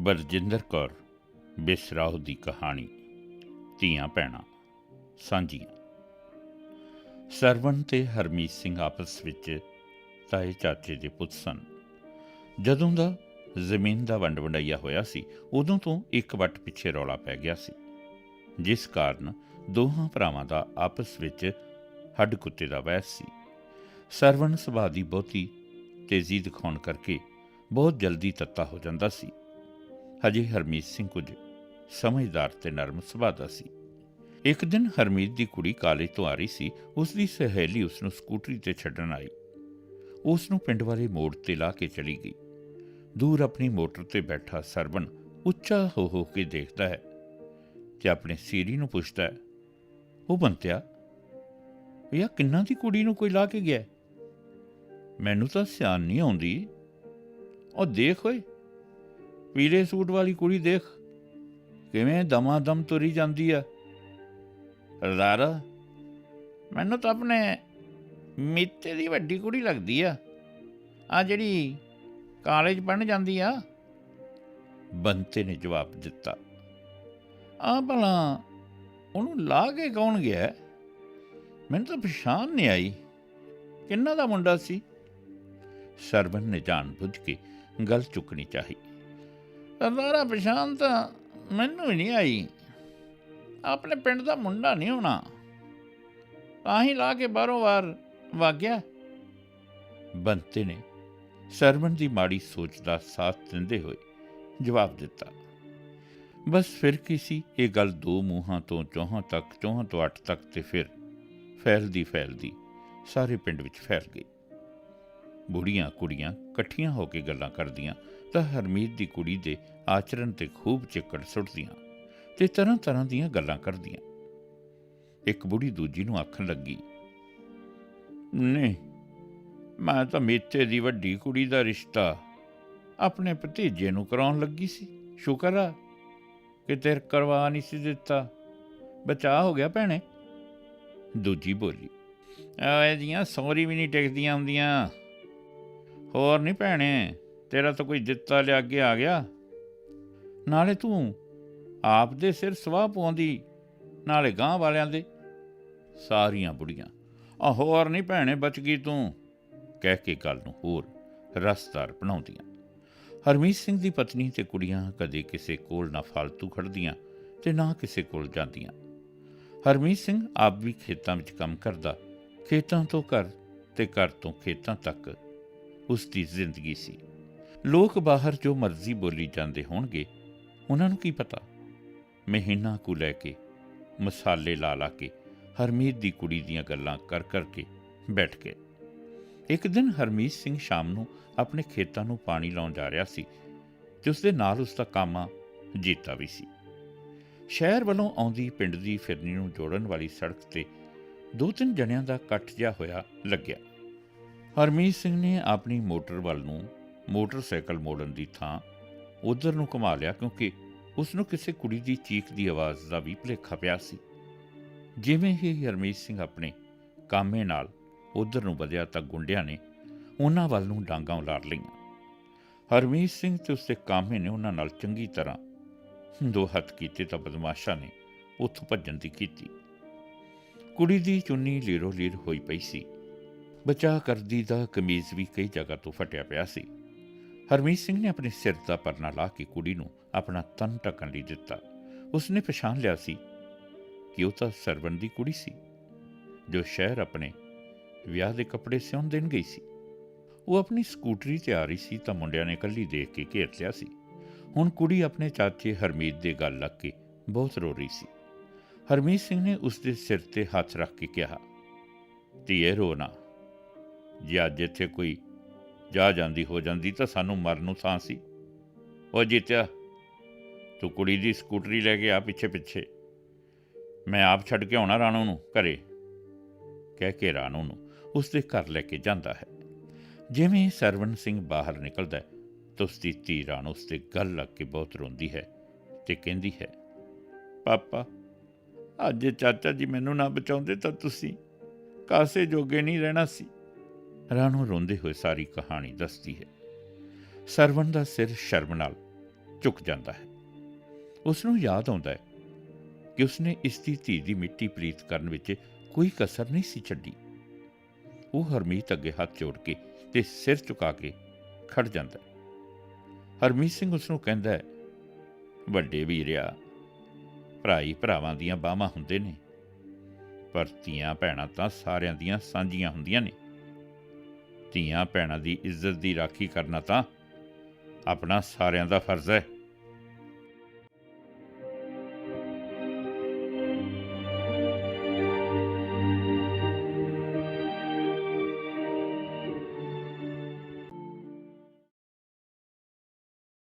ਬਰਜਿੰਦਰ ਕੌਰ ਬਿਸਰਾਹ ਦੀ ਕਹਾਣੀ, ਧੀਆਂ ਭੈਣਾਂ, ਸਾਂਝੀਆਂ। ਸਰਵਣ ਤੇ ਹਰਮੀਤ ਸਿੰਘ ਆਪਸ ਵਿੱਚ ਤਾਏ ਚਾਚੇ ਦੇ ਪੁੱਤ ਸਨ। ਜਦੋਂ ਦਾ ਜ਼ਮੀਨ ਦਾ ਵੰਡ ਵੰਡਾਈਆ ਹੋਇਆ ਸੀ, ਉਦੋਂ ਤੋਂ ਇੱਕ ਵੱਟ ਪਿੱਛੇ ਰੌਲਾ ਪੈ ਗਿਆ ਸੀ, ਜਿਸ ਕਾਰਨ ਦੋਹਾਂ ਭਰਾਵਾਂ ਦਾ ਆਪਸ ਵਿੱਚ ਹੱਡ ਕੁੱਤੇ ਦਾ ਵੈਸ ਸੀ। ਸਰਵਣ ਸੁਭਾਅ ਦੀ ਬਹੁਤੀ ਤੇਜ਼ੀ ਦਿਖਾਉਣ ਕਰਕੇ ਬਹੁਤ ਜਲਦੀ ਤੱਤਾ ਹੋ ਜਾਂਦਾ ਸੀ। ਹਜੇ ਹਰਮੀਤ ਸਿੰਘ ਕੁਝ ਸਮਝਦਾਰ ਤੇ ਨਰਮ ਸੁਭਾਅ ਦਾ ਸੀ। ਇੱਕ ਦਿਨ ਹਰਮੀਤ ਦੀ ਕੁੜੀ ਕਾਲਜ ਤੋਂ ਆ ਰਹੀ ਸੀ ਉਸ ਦੀ ਸਹੇਲੀ ਉਸ ਨੂੰ ਸਕੂਟਰੀ ਤੇ ਛੱਡਣ ਆਈ। ਉਸ ਨੂੰ ਪਿੰਡ ਵਾਲੇ ਮੋੜ ਤੇ ਲਾ ਕੇ ਚਲੀ ਗਈ। ਦੂਰ ਆਪਣੀ ਮੋਟਰ ਤੇ ਬੈਠਾ ਸਰਵਣ ਉੱਚਾ ਹੋ ਹੋ ਕੇ ਦੇਖਦਾ ਹੈ ਤੇ ਆਪਣੇ ਸੀਰੀ ਨੂੰ ਪੁੱਛਦਾ ਹੈ, ਉਹ ਬੰਤਿਆ, ਇਹ ਕਿੰਨਾ ਦੀ ਕੁੜੀ ਨੂੰ ਕੋਈ ਲਾ ਕੇ ਗਿਆ ਮੈਨੂੰ ਤਾਂ ਸਿਆਣ ਨਹੀਂ ਆਉਂਦੀ। ਉਹ ਦੇਖ ਓਏ ਪੀਲੇ ਸੂਟ ਵਾਲੀ ਕੁੜੀ ਦੇਖ, ਕਿਵੇਂ ਦਮਾ ਦਮ ਤੁਰੀ ਜਾਂਦੀ ਆ। ਰਾਰਾ ਮੈਨੂੰ ਤਾਂ ਆਪਣੇ ਮਿੱਤੇ ਦੀ ਵੱਡੀ ਕੁੜੀ ਲੱਗਦੀ ਆ। ਆ ਜਿਹੜੀ ਕਾਲਜ ਪੜਨ ਜਾਂਦੀ ਆ। ਬੰਤੇ ਨੇ ਜਵਾਬ ਦਿੱਤਾ। ਆ ਭਲਾ ਉਹਨੂੰ ਲਾ ਕੇ ਕੌਣ ਗਿਆ? ਮੈਨੂੰ ਤਾਂ ਪਛਾਣ ਨਹੀਂ ਆਈ। ਕਿੰਨਾ ਦਾ ਮੁੰਡਾ ਸੀ? ਸਰਵਨ ਨੇ ਜਾਣ ਬੁੱਝ ਕੇ ਗੱਲ ਚੁੱਕਣੀ ਚਾਹੀ। ਸਰਦਾਰਾ ਪਛਾਣ ਤਾਂ ਮੈਨੂੰ ਵੀ ਨਹੀਂ ਆਈ। ਆਪਣੇ ਪਿੰਡ ਦਾ ਮੁੰਡਾ ਨਹੀਂ ਹੋਣਾ। ਤਾਂ ਹੀ ਲਾ ਕੇ ਬਾਰੋਂ ਵਾਰ ਵਾਗਿਆ। ਬੰਤੇ ਨੇ ਸਰਵਨ ਦੀ ਮਾੜੀ ਸੋਚ ਦਾ ਸਾਥ ਦਿੰਦੇ ਹੋਏ ਜਵਾਬ ਦਿੱਤਾ। ਬਸ ਫਿਰ ਕੀ ਸੀ? ਇਹ ਗੱਲ ਦੋ ਮੂੰਹਾਂ ਤੋਂ ਚੌਹਾਂ ਤੱਕ, ਚੌਹਾਂ ਤੋਂ ਅੱਠ ਤੱਕ ਤੇ ਫਿਰ ਫੈਲਦੀ ਫੈਲਦੀ ਸਾਰੇ ਪਿੰਡ ਵਿੱਚ ਫੈਲ ਗਈ। ਬੁੜੀਆਂ ਕੁੜੀਆਂ ਇਕੱਠੀਆਂ ਹੋ ਕੇ ਗੱਲਾਂ ਕਰਦੀਆਂ। ਤਾਂ ਹਰਮੀਤ ਦੀ ਕੁੜੀ ਦੇ ਆਚਰਣ ਤੇ ਖੂਬ ਚਿੱਕੜ ਸੁੱਟਦੀਆਂ ਤੇ ਤਰ੍ਹਾਂ ਤਰ੍ਹਾਂ ਦੀਆਂ ਗੱਲਾਂ ਕਰਦੀਆਂ। ਇੱਕ ਬੁੜੀ ਦੂਜੀ ਨੂੰ ਆਖਣ ਲੱਗੀ, ਨਹੀਂ, ਮੈਂ ਤਾਂ ਮੇਤੇ ਦੀ ਵੱਡੀ ਕੁੜੀ ਦਾ ਰਿਸ਼ਤਾ ਆਪਣੇ ਭਤੀਜੇ ਨੂੰ ਕਰਾਉਣ ਲੱਗੀ ਸੀ। ਸ਼ੁਕਰ ਆ ਕਿ ਤੇਰ ਕਰਵਾ ਨਹੀਂ ਸੀ ਦਿੱਤਾ। ਬਚਾ ਹੋ ਗਿਆ ਭੈਣੇ? ਦੂਜੀ ਬੋਲੀ ਓਏ ਜੀਆਂ ਸੌਰੀ ਵੀ ਨਹੀਂ ਟਿਕਦੀਆਂ ਹੁੰਦੀਆਂ। ਹੋਰ ਨਹੀਂ ਭੈਣੇ ਤੇਰਾ ਤਾਂ ਕੋਈ ਦਿੱਤਾ ਲਿਆ ਅੱਗੇ ਆ ਗਿਆ। ਨਾਲੇ ਤੂੰ ਆਪ ਦੇ ਸਿਰ ਸਵਾਹ ਪਾਉਂਦੀ ਨਾਲੇ ਗਾਂ ਵਾਲਿਆਂ ਦੇ ਸਾਰੀਆਂ ਬੁੜੀਆਂ। ਆ ਹੋਰ ਨਹੀਂ ਭੈਣੇ ਬਚ ਗਈ ਤੂੰ, ਕਹਿ ਕੇ ਗੱਲ ਨੂੰ ਹੋਰ ਰਸਦਾਰ ਬਣਾਉਂਦੀਆਂ। ਹਰਮੀਤ ਸਿੰਘ ਦੀ ਪਤਨੀ ਤੇ ਕੁੜੀਆਂ ਕਦੇ ਕਿਸੇ ਕੋਲ ਨਾ ਫालतू ਖੜਦੀਆਂ ਤੇ ਨਾ ਕਿਸੇ ਕੋਲ ਜਾਂਦੀਆਂ। ਹਰਮੀਤ ਸਿੰਘ ਆਪ ਵੀ ਖੇਤਾਂ ਵਿੱਚ ਕੰਮ ਕਰਦਾ, ਖੇਤਾਂ ਤੋਂ ਘਰ ਤੇ ਘਰ ਤੋਂ ਖੇਤਾਂ ਤੱਕ ਉਸ ਦੀ ਜ਼ਿੰਦਗੀ ਸੀ। ਲੋਕ ਬਾਹਰ ਜੋ ਮਰਜ਼ੀ ਬੋਲੀ ਜਾਂਦੇ ਹੋਣਗੇ, ਉਹਨਾਂ ਨੂੰ ਕੀ ਪਤਾ? ਮਹੀਨਾ ਕੁ ਲੈ ਕੇ, ਮਸਾਲੇ ਲਾ ਲਾ ਕੇ, ਹਰਮੀਤ ਦੀ ਕੁੜੀ ਦੀਆਂ ਗੱਲਾਂ ਕਰ ਕਰ ਕੇ ਬੈਠ ਗਏ। ਇੱਕ ਦਿਨ ਹਰਮੀਤ ਸਿੰਘ ਸ਼ਾਮ ਨੂੰ ਆਪਣੇ ਖੇਤਾਂ ਨੂੰ ਪਾਣੀ ਲਾਉਣ ਜਾ ਰਿਹਾ ਸੀ ਤੇ ਉਸ ਦੇ ਨਾਲ ਉਸ ਦਾ ਕਾਮਾ ਜੀਤਾ ਵੀ ਸੀ। ਸ਼ਹਿਰ ਵੱਲੋਂ ਆਉਂਦੀ ਪਿੰਡ ਦੀ ਫਿਰਨੀ ਨੂੰ ਜੋੜਨ ਵਾਲੀ ਸੜਕ ਤੇ ਦੋ ਤਿੰਨ ਜਣਿਆਂ ਦਾ ਇਕੱਠ ਜਿਹਾ ਹੋਇਆ ਲੱਗਿਆ। ਹਰਮੀਤ ਸਿੰਘ ਨੇ ਆਪਣੀ ਮੋਟਰ ਵੱਲ ਨੂੰ ਮੋਟਰਸਾਈਕਲ ਮੋੜਨ ਦੀ ਥਾਂ ਉਧਰ ਨੂੰ ਘੁਮਾ ਲਿਆ ਕਿਉਂਕਿ ਉਸ ਨੂੰ ਕਿਸੇ ਕੁੜੀ ਦੀ ਚੀਖ ਦੀ ਆਵਾਜ਼ ਦਾ ਵੀ ਭੁਲੇਖਾ ਪਿਆ ਸੀ। ਜਿਵੇਂ ਹੀ ਹਰਮੀਤ ਸਿੰਘ ਆਪਣੇ ਕਾਮੇ ਨਾਲ ਉਧਰ ਨੂੰ ਵਧਿਆ ਤਾਂ ਗੁੰਡਿਆਂ ਨੇ ਉਹਨਾਂ ਵੱਲ ਨੂੰ ਡਾਂਗਾਂ ਉਲਾਰ ਲਈਆਂ। ਹਰਮੀਤ ਸਿੰਘ ਤੇ ਉਸਦੇ ਕਾਮੇ ਨੇ ਉਹਨਾਂ ਨਾਲ ਚੰਗੀ ਤਰ੍ਹਾਂ ਦੋ ਹੱਥ ਕੀਤੇ ਤਾਂ ਬਦਮਾਸ਼ਾਂ ਨੇ ਉੱਥੋਂ ਭੱਜਣ ਦੀ ਕੀਤੀ। ਕੁੜੀ ਦੀ ਚੁੰਨੀ ਲੀਰੋ ਲੀਰ ਹੋਈ ਪਈ ਸੀ। ਬਚਾ ਕਰਦੀ ਦਾ ਕਮੀਜ਼ ਵੀ ਕਈ ਜਗ੍ਹਾ ਤੋਂ ਫਟਿਆ ਪਿਆ ਸੀ। ਹਰਮੀਤ ਸਿੰਘ ਨੇ ਆਪਣੇ ਸਿਰ ਦਾ ਪਰਨਾ ਲਾ ਕੇ ਕੁੜੀ ਨੂੰ ਆਪਣਾ ਤਨ ਢੱਕਣ ਲਈ ਦਿੱਤਾ। ਉਸਨੇ ਪਛਾਣ ਲਿਆ ਸੀ ਕਿ ਉਹ ਤਾਂ ਸਰਵਣ ਦੀ ਕੁੜੀ ਸੀ, ਜੋ ਸ਼ਹਿਰ ਆਪਣੇ ਵਿਆਹ ਦੇ ਕੱਪੜੇ ਸਿਉਣ ਦੇਣ ਗਈ ਸੀ। ਉਹ ਆਪਣੀ ਸਕੂਟਰੀ ਤੇ ਆ ਰਹੀ ਸੀ ਤਾਂ ਮੁੰਡਿਆਂ ਨੇ ਇਕੱਲੀ ਦੇਖ ਕੇ ਘੇਰ ਲਿਆ ਸੀ। ਹੁਣ ਕੁੜੀ ਆਪਣੇ ਚਾਚੇ ਹਰਮੀਤ ਦੇ ਗੱਲ ਲੱਗ ਕੇ ਬਹੁਤ ਰੋ ਰਹੀ ਸੀ। ਹਰਮੀਤ ਸਿੰਘ ਨੇ ਉਸ ਦੇ ਸਿਰ ਤੇ ਹੱਥ ਰੱਖ ਕੇ ਕਿਹਾ, ਧੀਏ ਰੋ ਨਾ, ਜੇ ਅੱਜ ਇੱਥੇ ਕੋਈ ਜਾ ਜਾਂਦੀ, ਹੋ ਜਾਂਦੀ, ਤਾਂ ਸਾਨੂੰ ਮਰਨ ਨੂੰ ਸਾਂ ਸੀ। ਉਹ ਜੀਤਿਆ, ਤੂੰ ਕੁੜੀ ਦੀ ਸਕੂਟਰੀ ਲੈ ਕੇ ਆ ਪਿੱਛੇ ਪਿੱਛੇ। ਮੈਂ ਆਪ ਛੱਡ ਕੇ ਆਉਣਾ ਰਾਣੋ ਨੂੰ, ਘਰੇ। ਕਹਿ ਕੇ ਰਾਣੋ ਨੂੰ ਉਸ ਦੇ ਘਰ ਲੈ ਕੇ ਜਾਂਦਾ ਹੈ। ਜਿਵੇਂ ਹੀ ਸਰਵਣ ਸਿੰਘ ਬਾਹਰ ਨਿਕਲਦਾ ਹੈ, ਤਾਂ ਉਸ ਦੀ ਧੀ ਰਾਣੋ ਉਸ ਦੇ ਗੱਲ ਲੱਗ ਕੇ ਬਹੁਤ ਰੋਂਦੀ ਹੈ ਤੇ ਕਹਿੰਦੀ ਹੈ, ਪਾਪਾ, ਅੱਜ ਚਾਚਾ ਜੀ ਮੈਨੂੰ ਨਾ ਬਚਾਉਂਦੇ ਤਾਂ ਤੁਸੀਂ ਕਾਸੇ ਜੋਗੇ ਨਹੀਂ ਰਹਿਣਾ ਸੀ? ਰਾਣੋ ਰੋਂਦੇ ਹੋਏ ਸਾਰੀ ਕਹਾਣੀ ਦੱਸਦੀ ਹੈ। ਸਰਵਣ ਦਾ ਸਿਰ ਸ਼ਰਮ ਨਾਲ ਝੁਕ ਜਾਂਦਾ ਹੈ। ਉਸ ਨੂੰ ਯਾਦ ਆਉਂਦਾ ਹੈ ਕਿ ਉਸਨੇ ਇਸ ਦੀ ਧੀ ਦੀ ਮਿੱਟੀ ਪ੍ਰੀਤ ਕਰਨ ਵਿੱਚ ਕੋਈ ਕਸਰ ਨਹੀਂ ਸੀ ਛੱਡੀ। ਉਹ ਹਰਮੀਤ ਅੱਗੇ ਹੱਥ ਜੋੜ ਕੇ ਤੇ ਸਿਰ ਝੁਕਾ ਕੇ ਖੜ ਜਾਂਦਾ ਹੈ। ਹਰਮੀਤ ਸਿੰਘ ਉਸ ਨੂੰ ਕਹਿੰਦਾ ਹੈ, ਵੱਡੇ ਵੀਰਿਆ, ਭਰਾਈ ਭਰਾਵਾਂ ਦੀਆਂ ਬਾਹਾਂ ਹੁੰਦੇ ਨੇ, ਪਰ ਧੀਆਂ ਭੈਣਾਂ ਤਾਂ ਸਾਰਿਆਂ ਦੀਆਂ ਸਾਂਝੀਆਂ ਹੁੰਦੀਆਂ ਨੇ। ਧੀਆਂ ਭੈਣਾਂ ਦੀ ਇੱਜ਼ਤ ਦੀ ਰਾਖੀ ਕਰਨਾ ਤਾਂ ਆਪਣਾ ਸਾਰਿਆਂ ਦਾ ਫਰਜ਼ ਹੈ।